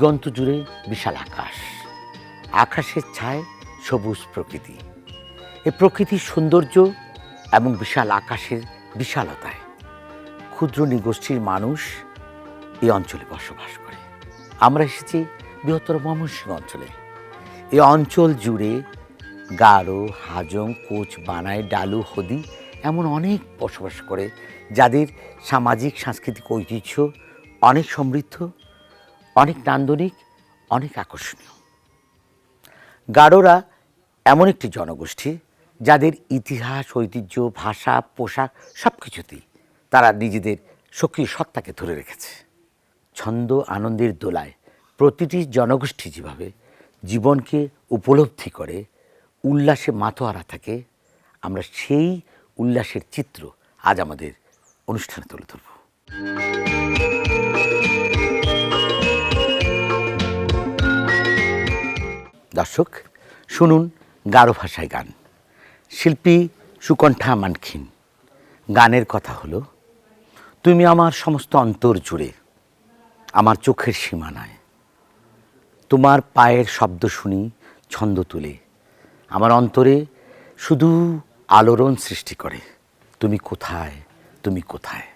দিগন্ত জুড়ে বিশাল আকাশ। আকাশের ছায় সবুজ প্রকৃতি। এ প্রকৃতির সৌন্দর্য এবং বিশাল আকাশের বিশালতায় ক্ষুদ্র নিগোষ্ঠীর মানুষ এই অঞ্চলে বসবাস করে। আমরা এসেছি বৃহত্তর ময়মনসিংহ অঞ্চলে। এই অঞ্চল জুড়ে গারো, হাজং, কোচ বানায় ডালু হদি এমন অনেক বসবাস করে, যাদের সামাজিক, সাংস্কৃতিক ঐতিহ্য অনেক সমৃদ্ধ অনেক নান্দনিক, অনেক আকর্ষণীয়। গারোরা এমন একটি জনগোষ্ঠী যাদের ইতিহাস, ঐতিহ্য, ভাষা, পোশাক সব কিছুতেই তারা নিজেদের সক্রিয় সত্তাকে ধরে রেখেছে। ছন্দ আনন্দের দোলায় প্রতিটি জনগোষ্ঠী যেভাবে জীবনকে উপলব্ধি করে, উল্লাসে মাতোয়ারা থাকে, আমরা সেই উল্লাসের চিত্র আজ আমাদের অনুষ্ঠানে তুলে ধরব। দর্শক, শুনুন গারো ভাষায় গান। শিল্পী সুকণ্ঠা মানখিন, গানের কথা হলো, তুমি আমার সমস্ত অন্তর জুড়ে, আমার চোখের সীমানায়, তোমার পায়ের শব্দ শুনি ছন্দ তুলে, আমার অন্তরে শুধু আলোড়ন সৃষ্টি করে, তুমি কোথায় তুমি কোথায়?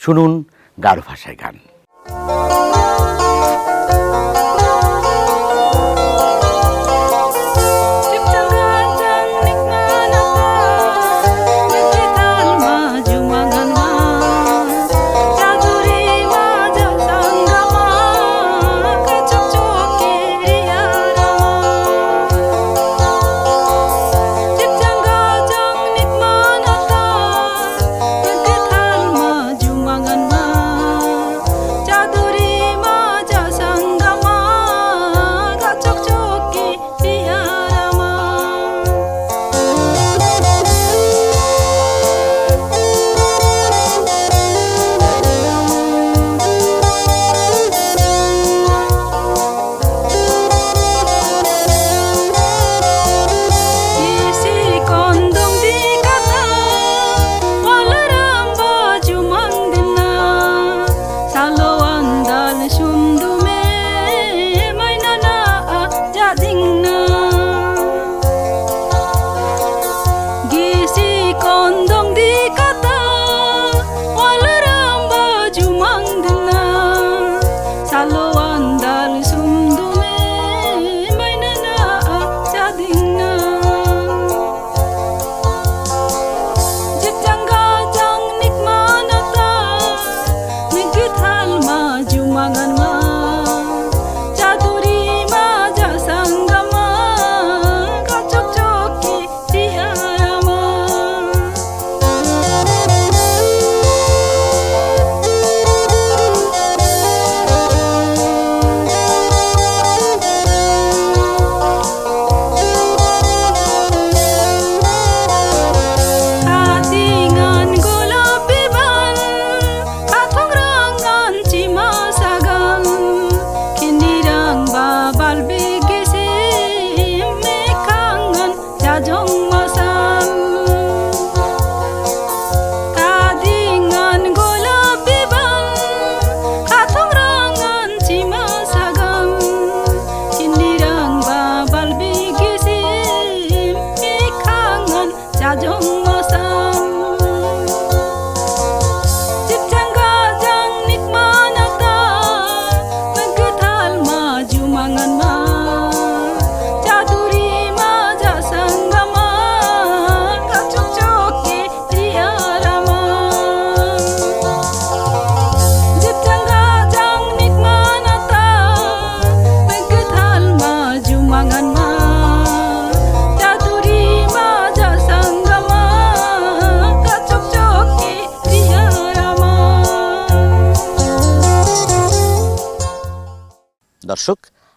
শুনুন গারো ভাষায় গান।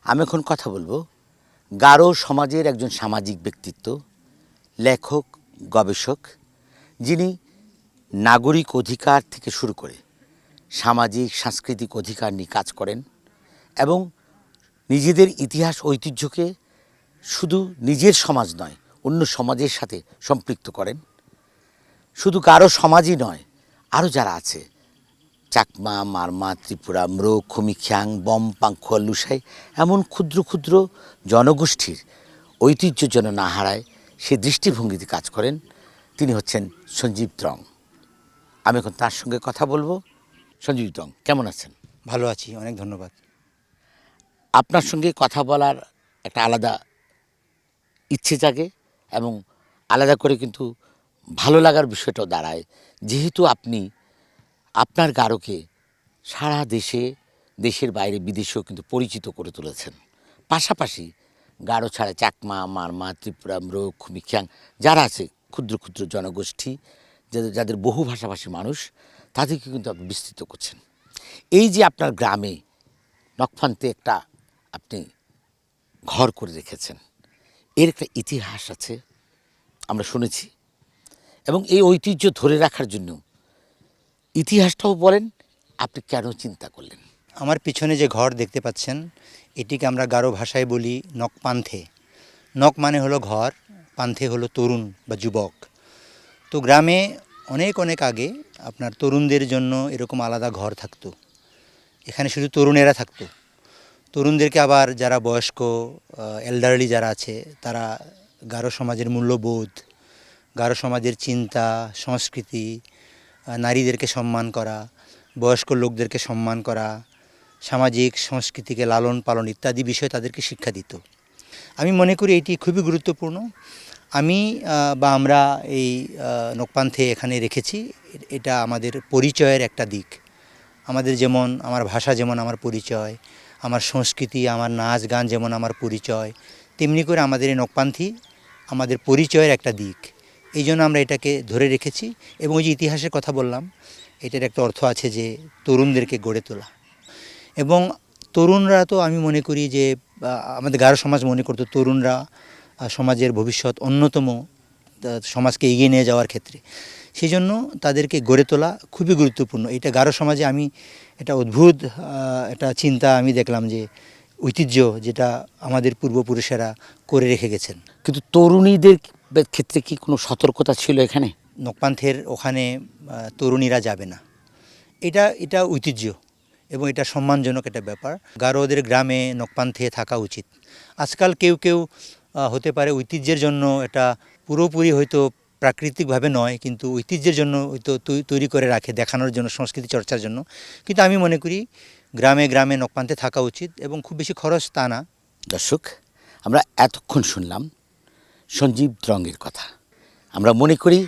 আমি এখন কথা বলব গারো সমাজের একজন সামাজিক ব্যক্তিত্ব, লেখক, গবেষক, যিনি নাগরিক অধিকার থেকে শুরু করে সামাজিক, সাংস্কৃতিক অধিকার নিয়ে কাজ করেন এবং নিজেদের ইতিহাস, ঐতিহ্যকে শুধু নিজের সমাজ নয়, অন্য সমাজের সাথে সম্পৃক্ত করেন। শুধু কারও সমাজই নয় আরও যারা আছে চাকমা মারমা ত্রিপুরা ম্রো খুমিখ্যাং বম পাংখুয়া লুসাই এমন ক্ষুদ্র ক্ষুদ্র জনগোষ্ঠীর ঐতিহ্য যেন না হারায় সে দৃষ্টিভঙ্গিতে কাজ করেন তিনি হচ্ছেন সঞ্জীব ত্রং আমি এখন তার সঙ্গে কথা বলব। সঞ্জীব ত্রং কেমন আছেন? ভালো আছি অনেক ধন্যবাদ। আপনার সঙ্গে কথা বলার একটা আলাদা ইচ্ছে জাগে এবং আলাদা করে কিন্তু ভালো লাগার বিষয়টাও দাঁড়ায়। যেহেতু আপনি আপনার গারোকে সারা দেশে, দেশের বাইরে বিদেশেও কিন্তু পরিচিত করে তুলেছেন। পাশাপাশি গারো ছাড়া চাকমা, মারমা, ত্রিপুরা ম্রো খুমিখ্যাং যারা আছে, ক্ষুদ্র ক্ষুদ্র জনগোষ্ঠী, যাদের যাদের বহু ভাষাভাষী মানুষ, তাদেরকে কিন্তু আপনি বিস্তৃত করছেন। এই যে আপনার গ্রামে নকফান্তে একটা আপনি ঘর করে রেখেছেন, এর একটা ইতিহাস আছে, আমরা শুনেছি। এবং এই ঐতিহ্য ধরে রাখার জন্য ইতিহাসটাও বলেন, আপনি কেন চিন্তা করলেন? আমার পিছনে যে ঘর দেখতে পাচ্ছেন, এটিকে আমরা গারো ভাষায় বলি নক পান্থে নক মানে হলো ঘর, পান্থে হলো তরুণ বা যুবক। তো গ্রামে অনেক অনেক আগে আপনার তরুণদের জন্য এরকম আলাদা ঘর থাকতো। এখানে শুধু তরুণেরা থাকতো। তরুণদেরকে আবার যারা বয়স্ক এল্ডারলি যারা আছে, তারা গারো সমাজের মূল্যবোধ, গারো সমাজের চিন্তা, সংস্কৃতি নারীদেরকে সম্মান করা, বয়স্ক লোকদেরকে সম্মান করা, সামাজিক, সংস্কৃতিকে লালন পালন ইত্যাদি বিষয়ে তাদেরকে শিক্ষা দিত। আমি মনে করি এটি খুবই গুরুত্বপূর্ণ। আমি বা আমরা এই নকপান্থে এখানে রেখেছি, এটা আমাদের পরিচয়ের একটা দিক। আমাদের যেমন, আমার ভাষা যেমন আমার পরিচয়, আমার সংস্কৃতি, আমার নাচ গান যেমন আমার পরিচয়, তেমনি করে আমাদের এই নকপান্থী আমাদের পরিচয়ের একটা দিক। এই জন্য আমরা এটাকে ধরে রেখেছি এবং ওই যে ইতিহাসের কথা বললাম, এটার একটা অর্থ আছে যে তরুণদেরকে গড়ে তোলা। এবং তরুণরা তো আমি মনে করি যে আমাদের গারো সমাজ মনে করতো তরুণরা সমাজের ভবিষ্যৎ অন্যতম সমাজকে এগিয়ে নিয়ে যাওয়ার ক্ষেত্রে। সেই জন্য তাদেরকে গড়ে তোলা খুবই গুরুত্বপূর্ণ। এটা গারো সমাজে আমি এটা অদ্ভুত একটা চিন্তা আমি দেখলাম যে, ঐতিহ্য যেটা আমাদের পূর্বপুরুষেরা করে রেখে গেছেন। কিন্তু তরুণীদের ক্ষেত্রে কি কোনো সতর্কতা ছিল এখানে? নকপান্থের ওখানে তরুণীরা যাবে না। এটা এটা ঐতিহ্য এবং এটা সম্মানজনক একটা ব্যাপার। গারোদের গ্রামে নকপান্থে থাকা উচিত। আজকাল কেউ কেউ হতে পারে ঐতিহ্যের জন্য এটা পুরোপুরি হয়তো প্রাকৃতিকভাবে নয় কিন্তু ঐতিহ্যের জন্য হয়তো তৈরি করে রাখে দেখানোর জন্য সংস্কৃতি চর্চার জন্য। কিন্তু আমি মনে করি গ্রামে গ্রামে নকপান্থে থাকা উচিত এবং খুব বেশি খরচ তা না। দর্শক আমরা এতক্ষণ শুনলাম সঞ্জীব দ্রঙ্গের কথা। আমরা মনে করি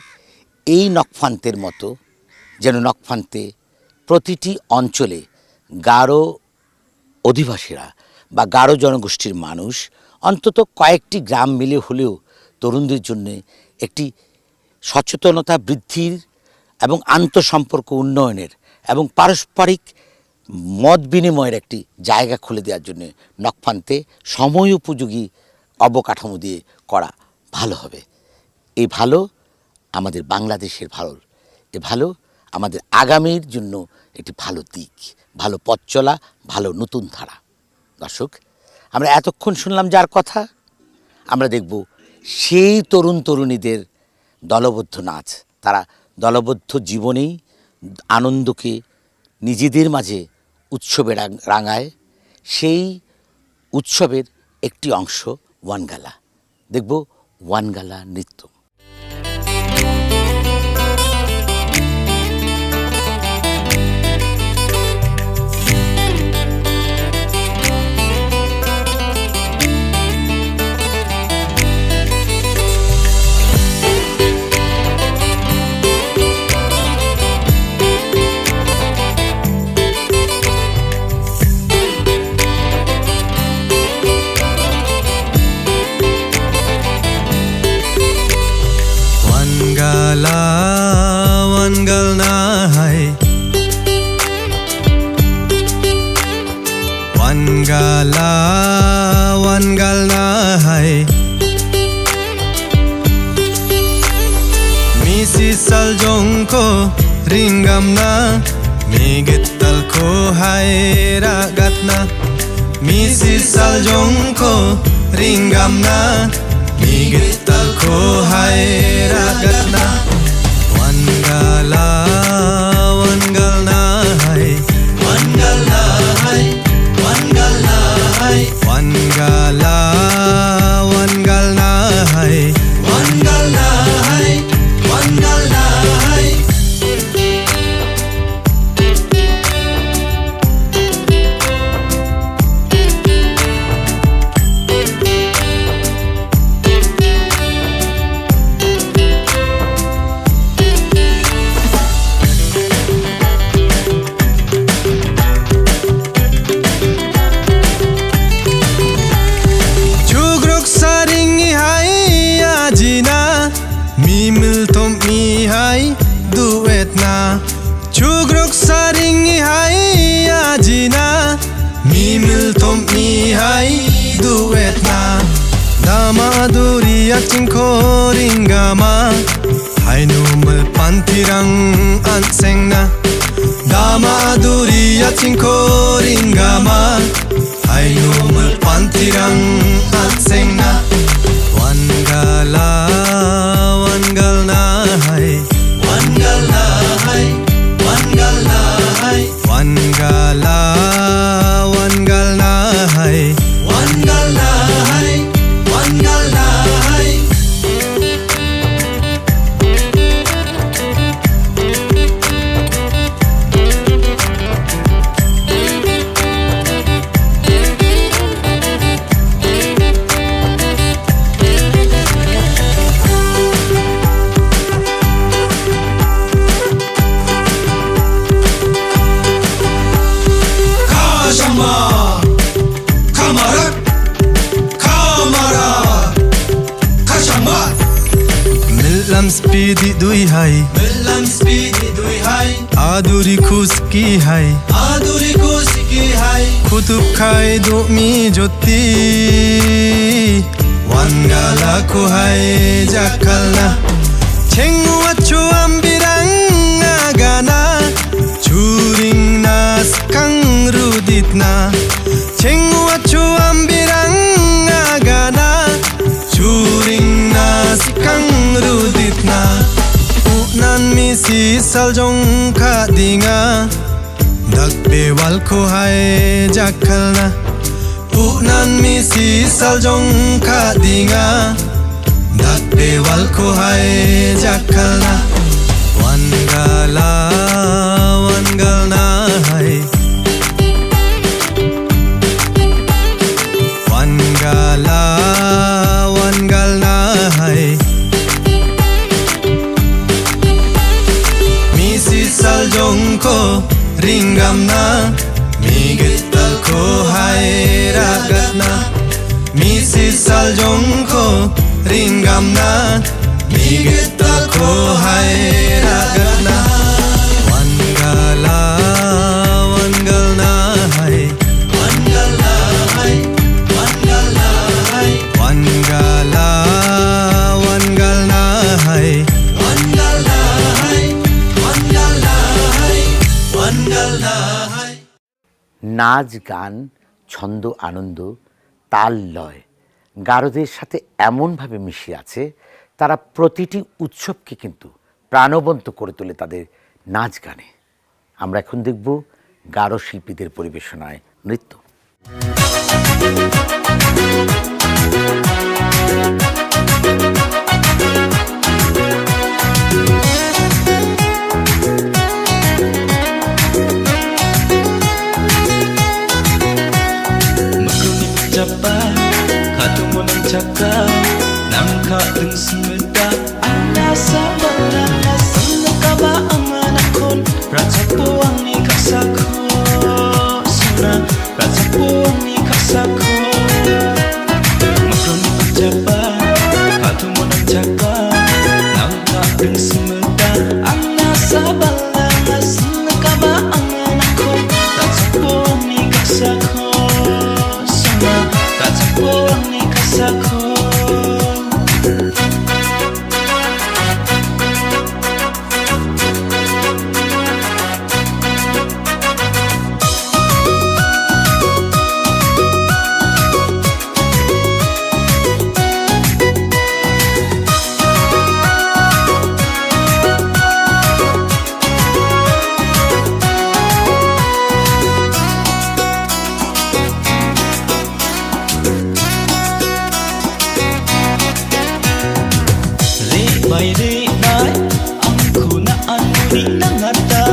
এই নকফান্তের মতো যেন নকফান্তে প্রতিটি অঞ্চলে গারো অধিবাসীরা বা গারো জনগোষ্ঠীর মানুষ, অন্তত কয়েকটি গ্রাম মিলে হলেও তরুণদের জন্য একটি সচেতনতা বৃদ্ধির এবং আন্তঃসম্পর্ক উন্নয়নের এবং পারস্পরিক মত বিনিময়ের একটি জায়গা খুলে দেওয়ার জন্য নকফান্তে সময় উপযোগী অবকাঠামো দিয়ে করা ভালো হবে। এই ভালো আমাদের বাংলাদেশের ভালো, এ ভালো আমাদের আগামীর জন্য একটি ভালো দিক, ভালো পথ চলা, ভালো নতুন ধারা। দর্শক, আমরা এতক্ষণ শুনলাম যার কথা, আমরা দেখব সেই তরুণ তরুণীদের দলবদ্ধ নাচ। তারা দলবদ্ধ জীবনেই আনন্দকে নিজেদের মাঝে উৎসবে রাঙায়। সেই উৎসবের একটি অংশ ওয়ানগালা। দেখব ওয়ানগালা নৃত্য Wangala, saljong ko ringam na. Migit tal ko hai ragat na. Misi 같은 꼴인가만 아이놈을 반티랑 স্পিডি দুই হাই। বললাম স্পিডি দুই হাই। আদুরি খুশ কি হাই? আদুরি খুশ কি হাই? কুতুব খাই দুমি জ্যোতি। ওয়ান গালা কো হাই জাকালা ছেঙ্গু আছো আম্বিরাঙ্গা গানা। চুরিং নাস কাং রুদিত না ছেঙ্গু আছো আম্বিরাঙ্গা গানা। চুরিং নাস Kang রুদিত Mi si saljong kha dinga Dak bewal ko hai jakalna nan mi si saljong kha dinga Dak bewal ko hai jakalna Wangala, Migital ko hai ragat na Misi saljong ko ringam na Migital ko hai নাচ, গান, ছন্দ, আনন্দ, তাল, লয় গারদের সাথে এমনভাবে মিশে আছে, তারা প্রতিটি উৎসবকে কিন্তু প্রাণবন্ত করে তোলে তাদের নাচ গানে। আমরা এখন দেখব গারো শিল্পীদের পরিবেশনায় নৃত্য। みんなが見た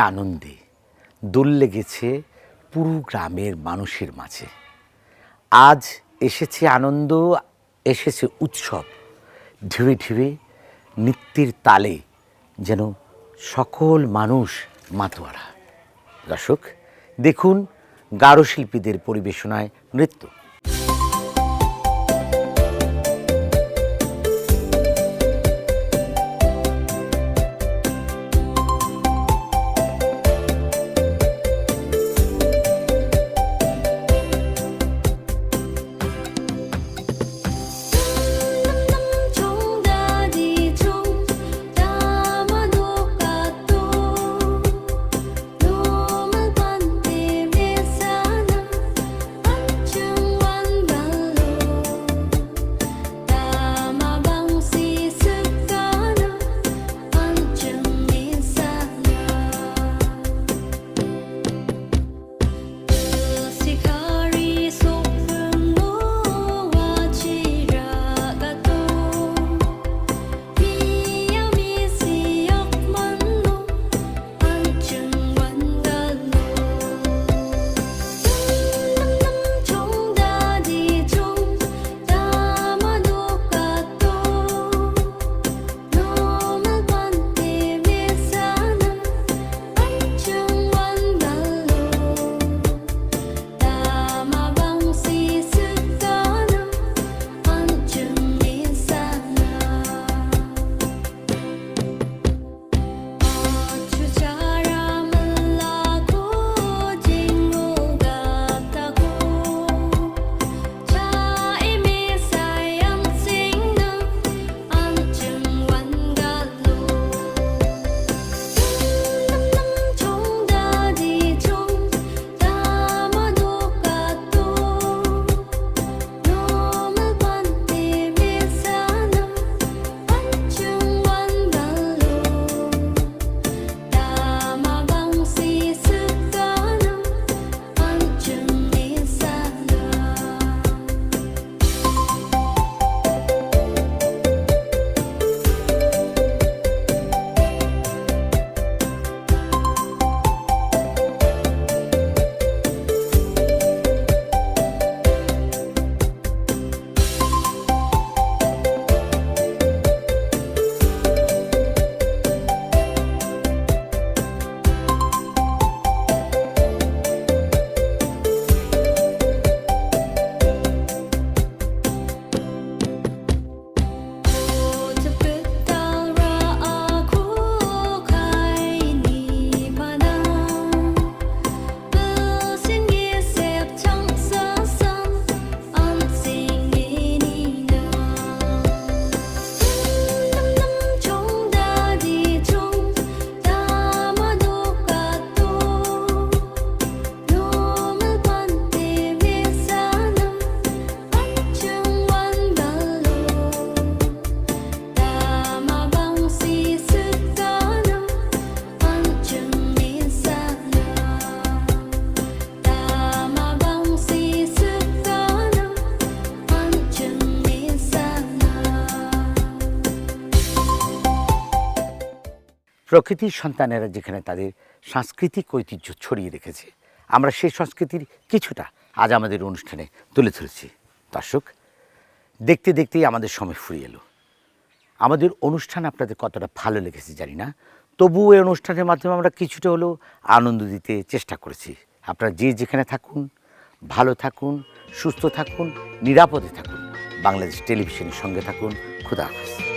আনন্দে দোল গেছে পুরো গ্রামের মানুষের মাঝে। আজ এসেছে আনন্দ, এসেছে উৎসব। ধীরে ধীরে নৃত্যের তালে যেন সকল মানুষ মাতোয়ারা। দর্শক, দেখুন গারো শিল্পীদের পরিবেশনায় নৃত্য। প্রকৃতির সন্তানেরা যেখানে তাদের সাংস্কৃতিক ঐতিহ্য ছড়িয়ে রেখেছে, আমরা সেই সংস্কৃতির কিছুটা আজ আমাদের অনুষ্ঠানে তুলে ধরেছি। দর্শক, দেখতে দেখতেই আমাদের সময় ফুরিয়ে এলো। আমাদের অনুষ্ঠান আপনাদের কতটা ভালো লেগেছে জানি না, তবুও এই অনুষ্ঠানের মাধ্যমে আমরা কিছুটা হলেও আনন্দ দিতে চেষ্টা করেছি। আপনারা যে যেখানে থাকুন, ভালো থাকুন, সুস্থ থাকুন, নিরাপদে থাকুন। বাংলাদেশ টেলিভিশনের সঙ্গে থাকুন। খুদা হাফিজ।